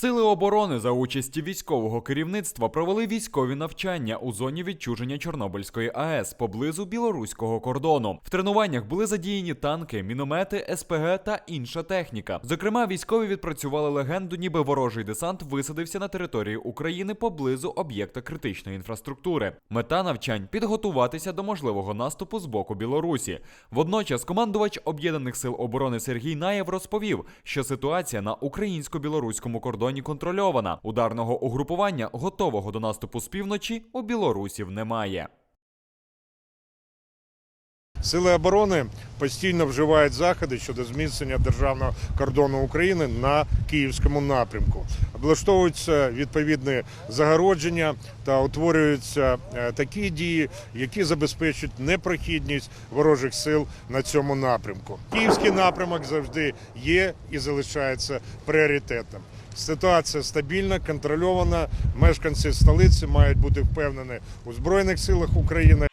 Сили оборони за участі військового керівництва провели військові навчання у зоні відчуження Чорнобильської АЕС поблизу білоруського кордону. В тренуваннях були задіяні танки, міномети, СПГ та інша техніка. Зокрема, військові відпрацювали легенду, ніби ворожий десант висадився на території України поблизу об'єкта критичної інфраструктури. Мета навчань підготуватися до можливого наступу з боку Білорусі. Водночас командувач об'єднаних сил оборони Сергій Наєв розповів, що ситуація на українсько-білоруському кордоні контрольована. Ударного угрупування, готового до наступу з півночі, у білорусів немає. Сили оборони постійно вживають заходи щодо зміцнення державного кордону України на київському напрямку. Облаштовуються відповідні загородження та утворюються е, такі дії, які забезпечують непрохідність ворожих сил на цьому напрямку. Київський напрямок завжди є і залишається пріоритетом. Ситуація стабільна, контрольована. Мешканці столиці мають бути впевнені у збройних силах України